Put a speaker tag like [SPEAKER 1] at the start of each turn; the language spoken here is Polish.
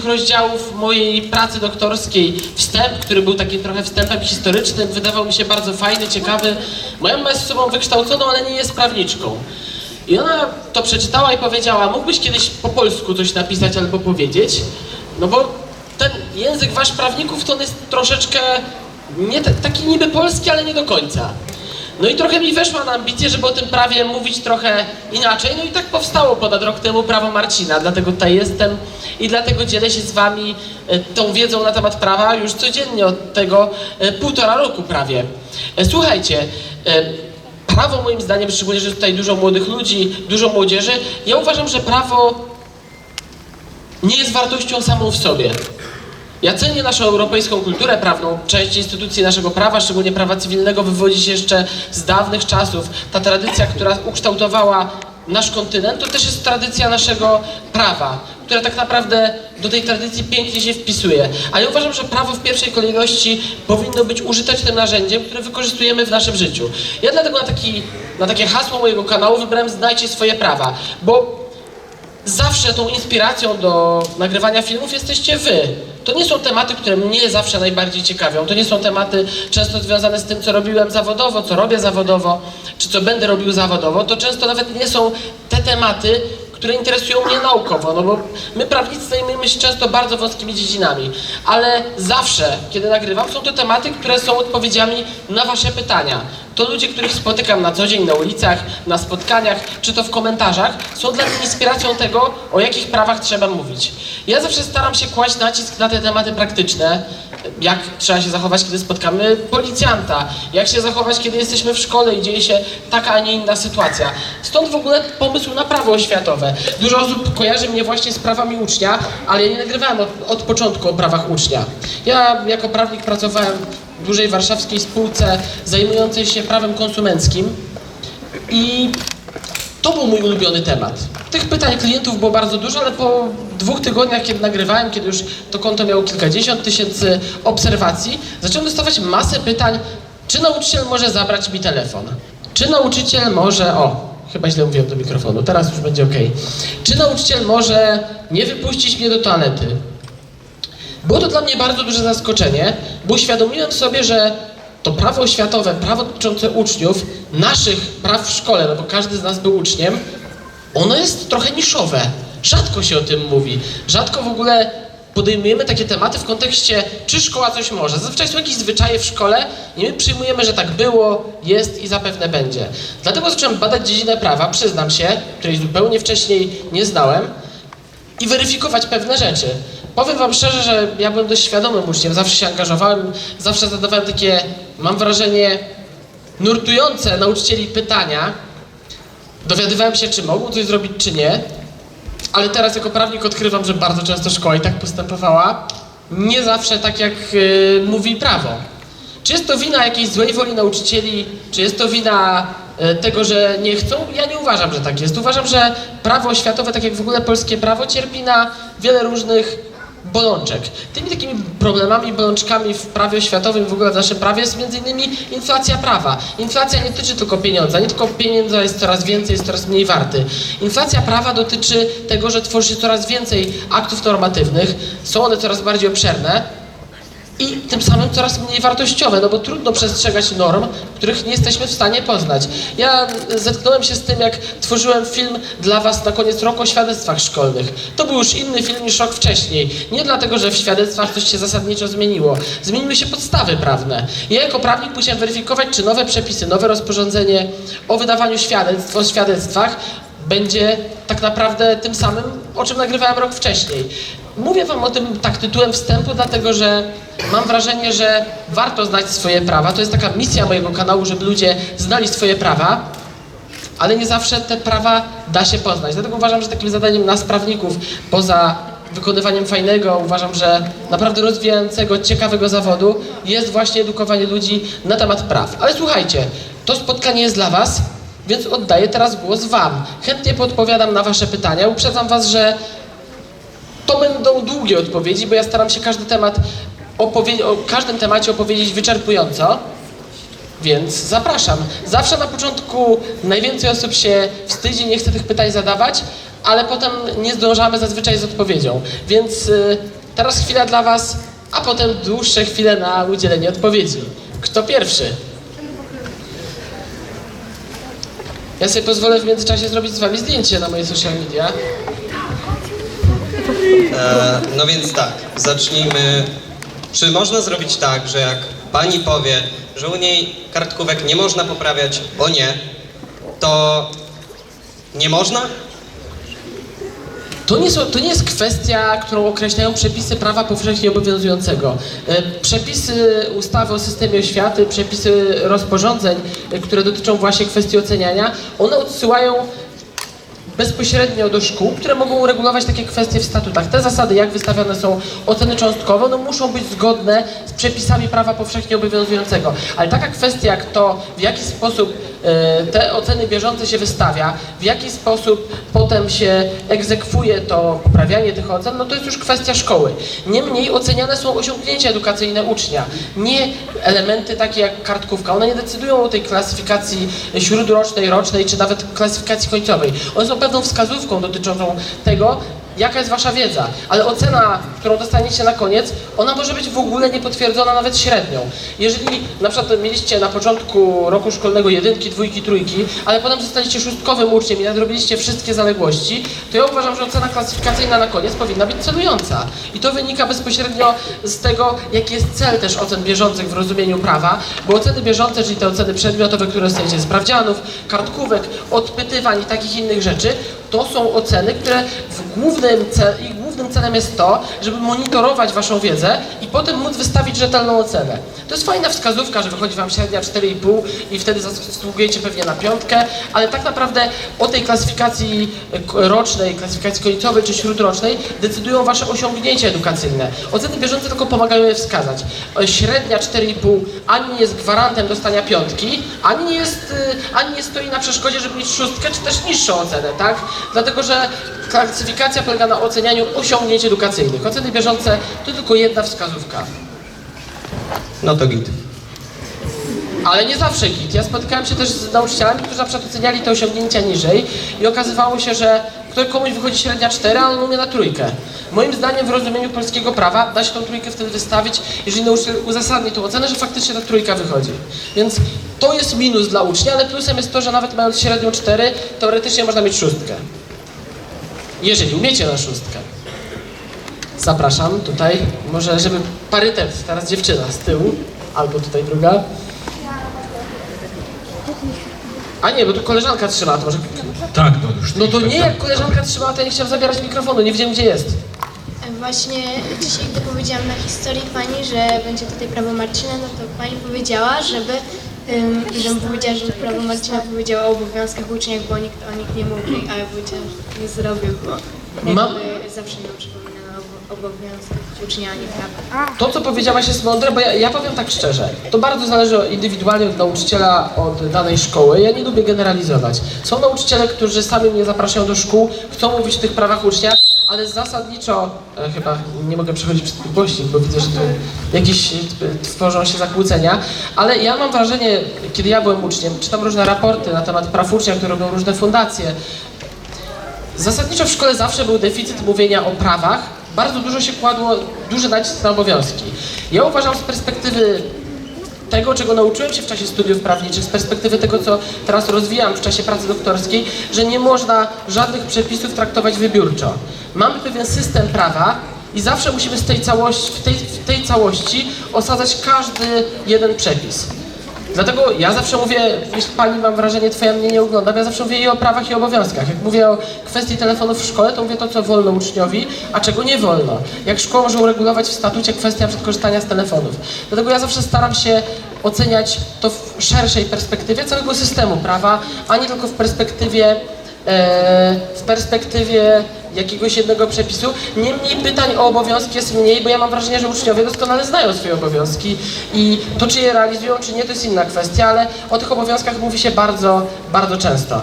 [SPEAKER 1] pierwszych rozdziałów mojej pracy doktorskiej wstęp, który był takim trochę wstępem historycznym, wydawał mi się bardzo fajny, ciekawy. Moja mama jest osobą wykształconą, ale nie jest prawniczką. I ona to przeczytała i powiedziała, mógłbyś kiedyś po polsku coś napisać albo powiedzieć? No bo ten język wasz prawników to on jest troszeczkę nie taki niby polski, ale nie do końca. No i trochę mi weszła na ambicje, żeby o tym prawie mówić trochę inaczej. No i tak powstało ponad rok temu prawo Marcina, dlatego tutaj jestem i dlatego dzielę się z wami e, tą wiedzą na temat prawa już codziennie od tego e, półtora roku prawie. E, Słuchajcie, prawo moim zdaniem, szczególnie, że tutaj dużo młodych ludzi, dużo młodzieży, ja uważam, że prawo nie jest wartością samą w sobie. Ja cenię naszą europejską kulturę prawną. Część instytucji naszego prawa, szczególnie prawa cywilnego, wywodzi się jeszcze z dawnych czasów. Ta tradycja, która ukształtowała nasz kontynent, to też jest tradycja naszego prawa, która tak naprawdę do tej tradycji pięknie się wpisuje. A ja uważam, że prawo w pierwszej kolejności powinno być użytecznym narzędziem, które wykorzystujemy w naszym życiu. Ja dlatego na, taki, na takie hasło mojego kanału wybrałem Znajcie swoje prawa, bo zawsze tą inspiracją do nagrywania filmów jesteście wy. To nie są tematy, które mnie zawsze najbardziej ciekawią. To nie są tematy często związane z tym, co robiłem zawodowo, co robię zawodowo, czy co będę robił zawodowo. To często nawet nie są te tematy, które interesują mnie naukowo, no bo my prawnicy zajmujemy się często bardzo wąskimi dziedzinami, ale zawsze, kiedy nagrywam, są to tematy, które są odpowiedziami na wasze pytania. To ludzie, których spotykam na co dzień na ulicach, na spotkaniach, czy to w komentarzach, są dla mnie inspiracją tego, o jakich prawach trzeba mówić. Ja zawsze staram się kłaść nacisk na te tematy praktyczne, jak trzeba się zachować, kiedy spotkamy policjanta, jak się zachować, kiedy jesteśmy w szkole i dzieje się taka, a nie inna sytuacja. Stąd w ogóle pomysł na prawo oświatowe. Dużo osób kojarzy mnie właśnie z prawami ucznia, ale ja nie nagrywałem od, od początku o prawach ucznia. Ja jako prawnik pracowałem w dużej warszawskiej spółce zajmującej się prawem konsumenckim i to był mój ulubiony temat. Tych pytań klientów było bardzo dużo, ale po dwóch tygodniach, kiedy nagrywałem, kiedy już to konto miało kilkadziesiąt tysięcy obserwacji, zacząłem dostawać masę pytań, czy nauczyciel może zabrać mi telefon? Czy nauczyciel może... O, chyba źle mówiłem do mikrofonu, teraz już będzie ok. Czy nauczyciel może nie wypuścić mnie do toalety? Było to dla mnie bardzo duże zaskoczenie, bo uświadomiłem sobie, że to prawo oświatowe, prawo dotyczące uczniów, naszych praw w szkole, no bo każdy z nas był uczniem, ono jest trochę niszowe. Rzadko się o tym mówi. Rzadko w ogóle podejmujemy takie tematy w kontekście, czy szkoła coś może. Zazwyczaj są jakieś zwyczaje w szkole i my przyjmujemy, że tak było, jest i zapewne będzie. Dlatego zacząłem badać dziedzinę prawa, przyznam się, której zupełnie wcześniej nie znałem i weryfikować pewne rzeczy. Powiem wam szczerze, że ja byłem dość świadomym uczniem, zawsze się angażowałem, zawsze zadawałem takie, mam wrażenie, nurtujące nauczycieli pytania. Dowiadywałem się, czy mogą coś zrobić, czy nie. Ale teraz jako prawnik odkrywam, że bardzo często szkoła i tak postępowała. Nie zawsze tak, jak yy, mówi prawo. Czy jest to wina jakiejś złej woli nauczycieli, czy jest to wina e, tego, że nie chcą? Ja nie uważam, że tak jest. Uważam, że prawo oświatowe, tak jak w ogóle polskie prawo, cierpi na wiele różnych bolączek. Tymi takimi problemami, bolączkami w prawie oświatowym, w ogóle w naszym prawie jest innymi inflacja prawa. Inflacja nie dotyczy tylko pieniądza, nie tylko pieniądza jest coraz więcej, jest coraz mniej warty. Inflacja prawa dotyczy tego, że tworzy się coraz więcej aktów normatywnych, są one coraz bardziej obszerne, i tym samym coraz mniej wartościowe, no bo trudno przestrzegać norm, których nie jesteśmy w stanie poznać. Ja zetknąłem się z tym, jak tworzyłem film dla Was na koniec roku o świadectwach szkolnych. To był już inny film niż rok wcześniej. Nie dlatego, że w świadectwach coś się zasadniczo zmieniło. Zmieniły się podstawy prawne. Ja jako prawnik musiałem weryfikować, czy nowe przepisy, nowe rozporządzenie o wydawaniu świadectw, o świadectwach będzie tak naprawdę tym samym, o czym nagrywałem rok wcześniej. Mówię Wam o tym tak tytułem wstępu, dlatego że mam wrażenie, że warto znać swoje prawa. To jest taka misja mojego kanału, żeby ludzie znali swoje prawa, ale nie zawsze te prawa da się poznać. Dlatego uważam, że takim zadaniem nas, prawników, poza wykonywaniem fajnego, uważam, że naprawdę rozwijającego, ciekawego zawodu, jest właśnie edukowanie ludzi na temat praw. Ale słuchajcie, to spotkanie jest dla Was, więc oddaję teraz głos Wam. Chętnie podpowiadam na Wasze pytania. Uprzedzam Was, że to będą długie odpowiedzi, bo ja staram się każdy temat opowie- o każdym temacie opowiedzieć wyczerpująco. Więc zapraszam. Zawsze na początku najwięcej osób się wstydzi, nie chce tych pytań zadawać, ale potem nie zdążamy zazwyczaj z odpowiedzią. Więc y, teraz chwila dla Was, a potem dłuższe chwile na udzielenie odpowiedzi. Kto pierwszy? Ja sobie pozwolę w międzyczasie zrobić z Wami zdjęcie na moje social media.
[SPEAKER 2] E, no więc tak, zacznijmy. Czy można zrobić tak, że jak pani powie, że u niej kartkówek nie można poprawiać, bo nie, to nie można?
[SPEAKER 1] To nie, są, to nie jest kwestia, którą określają przepisy prawa powszechnie obowiązującego. E, Przepisy ustawy o systemie oświaty, przepisy rozporządzeń, e, które dotyczą właśnie kwestii oceniania, one odsyłają bezpośrednio do szkół, które mogą uregulować takie kwestie w statutach. Te zasady, jak wystawiane są oceny cząstkowe, no muszą być zgodne z przepisami prawa powszechnie obowiązującego. Ale taka kwestia jak to, w jaki sposób te oceny bieżące się wystawia, w jaki sposób potem się egzekwuje to poprawianie tych ocen, no to jest już kwestia szkoły. Niemniej oceniane są osiągnięcia edukacyjne ucznia, nie elementy takie jak kartkówka. One nie decydują o tej klasyfikacji śródrocznej, rocznej, czy nawet klasyfikacji końcowej. One są pewną wskazówką dotyczącą tego, jaka jest wasza wiedza, ale ocena, którą dostaniecie na koniec, ona może być w ogóle niepotwierdzona nawet średnią. Jeżeli na przykład mieliście na początku roku szkolnego jedynki, dwójki, trójki, ale potem zostaliście szóstkowym uczniem i nadrobiliście wszystkie zaległości, to ja uważam, że ocena klasyfikacyjna na koniec powinna być celująca. I to wynika bezpośrednio z tego, jaki jest cel też ocen bieżących w rozumieniu prawa, bo oceny bieżące, czyli te oceny przedmiotowe, które dostajecie z sprawdzianów, kartkówek, odpytywań i takich innych rzeczy, to są oceny, które w głównym cel, głównym celem jest to, żeby monitorować waszą wiedzę i potem móc wystawić rzetelną ocenę. To jest fajna wskazówka, że wychodzi wam średnia 4,5 i wtedy zasługujecie pewnie na piątkę, ale tak naprawdę o tej klasyfikacji rocznej, klasyfikacji końcowej czy śródrocznej decydują wasze osiągnięcia edukacyjne. Oceny bieżące tylko pomagają je wskazać. Średnia 4,5 ani nie jest gwarantem dostania piątki, ani nie jest, y, ani nie stoi na przeszkodzie, żeby mieć szóstkę, czy też niższą ocenę, tak? Dlatego, że klasyfikacja polega na ocenianiu osiągnięć edukacyjnych. Oceny bieżące to tylko jedna wskazówka.
[SPEAKER 2] No to git.
[SPEAKER 1] Ale nie zawsze git. Ja spotykałem się też z nauczycielami, którzy na przykład oceniali te osiągnięcia niżej i okazywało się, że ktoś komuś wychodzi średnia 4, a on umie na trójkę. Moim zdaniem w rozumieniu polskiego prawa da się tą trójkę wtedy wystawić, jeżeli nauczyciel uzasadni tą ocenę, że faktycznie ta trójka wychodzi. Więc to jest minus dla ucznia, ale plusem jest to, że nawet mając średnią 4, teoretycznie można mieć szóstkę. Jeżeli umiecie na szóstkę. Zapraszam tutaj, może żeby parytet, teraz dziewczyna z tyłu, albo tutaj druga. A nie, bo tu koleżanka trzyma, to może...
[SPEAKER 3] Tak, no już.
[SPEAKER 1] No to
[SPEAKER 3] tak,
[SPEAKER 1] nie,
[SPEAKER 3] tak.
[SPEAKER 1] jak koleżanka trzymała, to ja nie chciałem zabierać mikrofonu, nie wiedziałem gdzie jest.
[SPEAKER 4] Właśnie dzisiaj, gdy powiedziałam na historii pani, że będzie tutaj prawo Marcina, no to pani powiedziała, żeby, um, żebym powiedziała, że prawo Marcina powiedziała o obowiązkach uczniach, bo nikt o nich nie mówi, a ja powiedziałam, że nie zrobię, bo
[SPEAKER 1] Mam-
[SPEAKER 4] zawsze nam przypominano o obowiązkach ucznia, a nie prawa.
[SPEAKER 1] To, co powiedziałaś jest mądre, bo ja, ja powiem tak szczerze. To bardzo zależy indywidualnie od nauczyciela, od danej szkoły. Ja nie lubię generalizować. Są nauczyciele, którzy sami mnie zapraszają do szkół, chcą mówić o tych prawach ucznia, ale zasadniczo, e, chyba nie mogę przechodzić przez głośnik, bo widzę, że tu jakieś e, tworzą się zakłócenia, ale ja mam wrażenie, kiedy ja byłem uczniem, czytam różne raporty na temat praw ucznia, które robią różne fundacje, Zasadniczo w szkole zawsze był deficyt mówienia o prawach. Bardzo dużo się kładło, duży nacisk na obowiązki. Ja uważam z perspektywy tego, czego nauczyłem się w czasie studiów prawniczych, z perspektywy tego, co teraz rozwijam w czasie pracy doktorskiej, że nie można żadnych przepisów traktować wybiórczo. Mamy pewien system prawa i zawsze musimy z tej całości, w, tej, w tej całości osadzać każdy jeden przepis. Dlatego ja zawsze mówię, jeśli pani mam wrażenie, twoja mnie nie ogląda, ja zawsze mówię jej o prawach i obowiązkach. Jak mówię o kwestii telefonów w szkole, to mówię to, co wolno uczniowi, a czego nie wolno. Jak szkoła może uregulować w statucie kwestię na przykład korzystania z telefonów. Dlatego ja zawsze staram się oceniać to w szerszej perspektywie całego systemu prawa, a nie tylko w perspektywie e, w perspektywie jakiegoś jednego przepisu. Niemniej pytań o obowiązki jest mniej, bo ja mam wrażenie, że uczniowie doskonale znają swoje obowiązki i to, czy je realizują, czy nie, to jest inna kwestia, ale o tych obowiązkach mówi się bardzo, bardzo często.